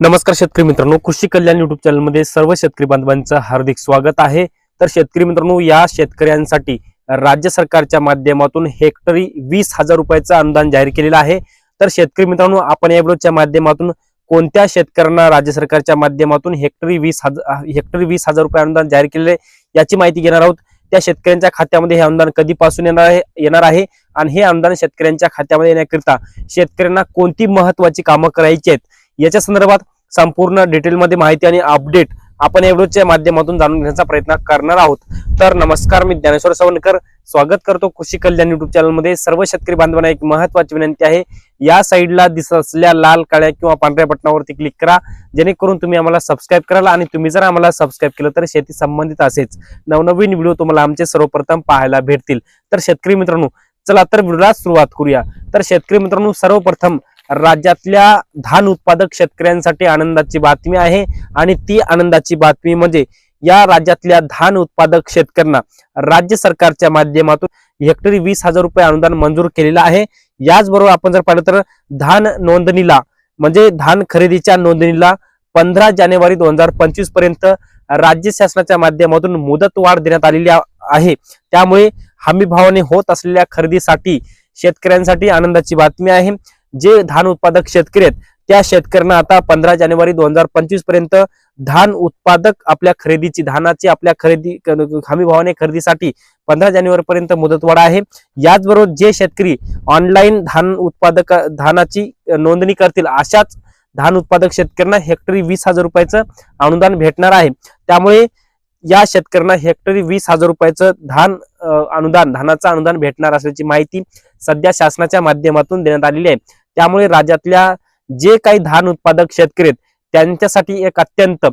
नमस्कार शेतकरी मित्रांनो कृषी कल्याण युट्यूब चॅनलमध्ये सर्व शेतकरी बांधवांचं हार्दिक स्वागत आहे. तर शेतकरी मित्रांनो या शेतकऱ्यांसाठी राज्य सरकारच्या माध्यमातून हेक्टरी वीस हजार रुपयाचं अनुदान जाहीर केलेलं आहे. तर शेतकरी मित्रांनो आपण या व्हिडिओच्या माध्यमातून कोणत्या शेतकऱ्यांना राज्य सरकारच्या माध्यमातून हेक्टरी वीस हजार हेक्टरी वीस हजार रुपये अनुदान जाहीर केलेले आहे, याची माहिती घेणार आहोत. त्या शेतकऱ्यांच्या खात्यामध्ये हे अनुदान कधीपासून येणार आहे येणार आहे आणि हे अनुदान शेतकऱ्यांच्या खात्यामध्ये येण्याकरिता शेतकऱ्यांना कोणती महत्वाची कामं करायची आहेत याच्या संदर्भात संपूर्ण डिटेलमध्ये माहिती आणि अपडेट आपण या व्हिडिओच्या माध्यमातून जाणून घेण्याचा प्रयत्न करणार आहोत. तर नमस्कार मी ज्ञानेश्वर सावंतकर स्वागत करतो कृषी कल्याण युट्यूब चॅनलमध्ये सर्व शेतकरी बांधवांना एक महत्वाची विनंती आहे. या साईडला दिसत असलेल्या लाल काळ्या किंवा पांढऱ्या बटनावरती क्लिक करा. जेणेकरून तुम्ही आम्हाला सबस्क्राईब कराल आणि तुम्ही जर आम्हाला सबस्क्राईब केलं तर शेती संबंधित असेच नवनवीन व्हिडिओ तुम्हाला आमचे सर्वप्रथम पाहायला भेटतील. तर शेतकरी मित्रांनो चला तर व्हिडिओला सुरुवात करूया. तर शेतकरी मित्रांनो सर्वप्रथम राज्यातल्या धान उत्पादक शेतकऱ्यांसाठी आनंदाची बातमी आहे. आणि ती आनंदाची बातमी म्हणजे या राज्यातल्या धान उत्पादक शेतकऱ्यांना राज्य सरकारच्या माध्यमातून हेक्टरी वीस हजार रुपये अनुदान मंजूर केलेलं आहे. याचबरोबर आपण जर पाहिलं तर धान नोंदणीला म्हणजे धान खरेदीच्या नोंदणीला पंधरा जानेवारी दोन हजार पंचवीसपर्यंत राज्य शासनाच्या माध्यमातून मुदत वाढ देण्यात आलेली आहे. त्यामुळे हमी भावाने होत असलेल्या खरेदीसाठी शेतकऱ्यांसाठी आनंदाची बातमी आहे. जे धान उत्पादक शेतकरी आहेत त्या शेतकऱ्यांना आता पंधरा जानेवारी दोन हजार पंचवीसपर्यंत धान उत्पादक आपल्या खरेदीची धानाची आपल्या खरेदी क- हमी भावाने खरेदीसाठी पंधरा जानेवारी पर्यंत मुदतवाढ आहे. याचबरोबर जे शेतकरी ऑनलाईन धान उत्पादक धानाची नोंदणी करतील अशाच धान उत्पादक शेतकऱ्यांना हेक्टरी वीस हजार रुपयाचं अनुदान भेटणार आहे. त्यामुळे या शेतकऱ्यांना हेक्टरी वीस हजार रुपयाचं धान अनुदान धानाचं अनुदान भेटणार असल्याची माहिती सध्या शासनाच्या माध्यमातून देण्यात आलेली आहे. त्यामुळे राज्यातल्या जे काही धान उत्पादक शेतकरी आहेत त्यांच्यासाठी एक अत्यंत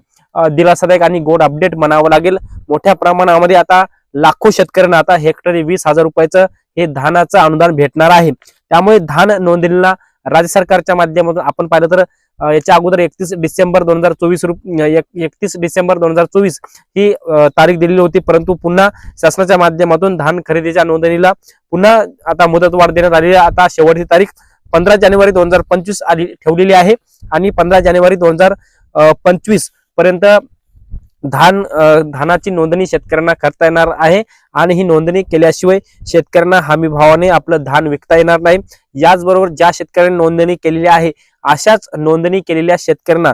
दिलासादायक आणि गोड अपडेट म्हणावं लागेल. मोठ्या प्रमाणामध्ये आता लाखो शेतकऱ्यांना आता हेक्टरी वीस हजार रुपयाचं हे धानाचं अनुदान भेटणार आहे. त्यामुळे धान नोंदणीला राज्य सरकारच्या माध्यमातून आपण पाहिलं तर याच्या अगोदर एकतीस डिसेंबर दोन हजार चोवीस एकतीस डिसेंबर दोन हजार चोवीस ही तारीख दिलेली होती. परंतु पुन्हा शासनाच्या माध्यमातून धान खरेदीच्या नोंदणीला पुन्हा आता मुदतवाढ देण्यात आलेली आता शेवटची तारीख पंधरा जानेवारी दोन हजार पंचवीस आली ठेवलेली आहे. आणि पंधरा जानेवारी दोन हजार पंचवीसपर्यंत धान धानाची नोंदणी शेतकऱ्यांना करता येणार आहे. आणि ही नोंदणी केल्याशिवाय शेतकऱ्यांना हमी भावाने आपलं धान विकता येणार नाही. याचबरोबर ज्या शेतकऱ्यांनी नोंदणी केलेली आहे अशाच नोंदणी केलेल्या शेतकऱ्यांना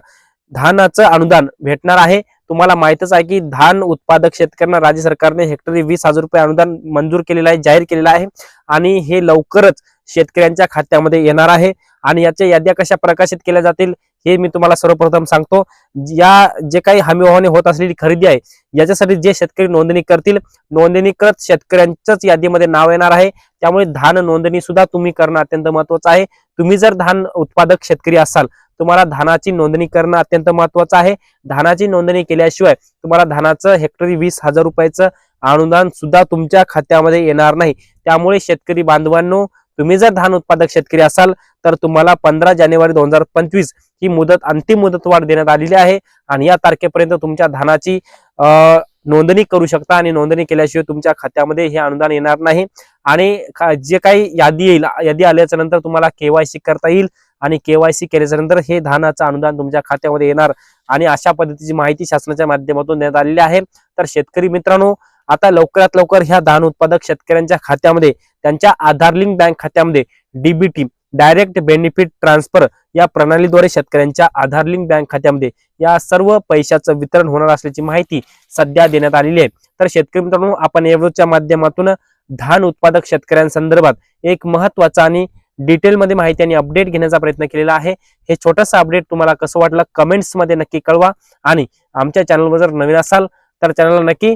धानाचं अनुदान भेटणार आहे. तुम्हाला माहितच आहे की धान उत्पादक शेतकऱ्यांना राज्य सरकारने हेक्टरी वीस हजार रुपये अनुदान मंजूर केलेलं आहे जाहीर केलेलं आहे आणि हे लवकरच शेतकऱ्यांच्या खात्यामध्ये येणार आहे. आणि याच्या याद्या कशा प्रकाशित केल्या जातील हे मी तुम्हाला सर्वप्रथम सांगतो या जे काही हमीभावाने होत असलेली खरेदी आहे याच्यासाठी जे शेतकरी नोंदणी करतील नोंदणीकृत शेतकऱ्यांच्याच यादीमध्ये नाव येणार आहे. त्यामुळे धान नोंदणी सुद्धा तुम्ही करणं अत्यंत महत्वाचं आहे. तुम्ही जर धान उत्पादक शेतकरी असाल तुम्हाला धानाची नोंदणी करणं अत्यंत महत्वाचं आहे. धानाची नोंदणी केल्याशिवाय तुम्हाला धानाचं हेक्टरी वीस हजार रुपयाचं अनुदान सुद्धा तुमच्या खात्यामध्ये येणार नाही. त्यामुळे शेतकरी बांधवांनो तुम्ही जर धान उत्पादक शेतकरी असाल तर तुम्हाला पंधरा जानेवारी दोन हजार पंचवीस ही मुदत अंतिम मुदतवाढ देण्यात आलेली आहे. आणि या तारखेपर्यंत तुमच्या धानाची नोंदणी करू शकता आणि नोंदणी केल्याशिवाय तुमच्या खात्यामध्ये हे अनुदान येणार नाही. आणि जे काही यादी येईल यादी आल्याच्यानंतर तुम्हाला केवायसी करता येईल आणि केवायसी केल्याच्यानंतर हे धानाचं अनुदान तुमच्या खात्यामध्ये येणार. आणि अशा पद्धतीची माहिती शासनाच्या माध्यमातून देण्यात आलेली आहे. तर शेतकरी मित्रांनो आता लवकरात लवकर ह्या धान उत्पादक शेतकऱ्यांच्या खात्यामध्ये त्यांच्या आधार लिंक बँक खात्यामध्ये डीबीटी डायरेक्ट बेनिफिट ट्रान्सफर या प्रणालीद्वारे शेतकऱ्यांच्या आधार लिंक बँक खात्यामध्ये या सर्व पैशाचं वितरण होणार असल्याची माहिती सध्या देण्यात आलेली आहे. तर शेतकरी मित्रांनो आपण या माध्यमातून धान उत्पादक शेतकऱ्यांसंदर्भात एक महत्त्वाचा आणि डिटेलमध्ये माहिती आणि अपडेट घेण्याचा प्रयत्न केलेला आहे. हे छोटंसं अपडेट तुम्हाला कसं वाटलं कमेंट्समध्ये नक्की कळवा आणि आमच्या चॅनलवर जर नवीन असाल तर चॅनलला नक्की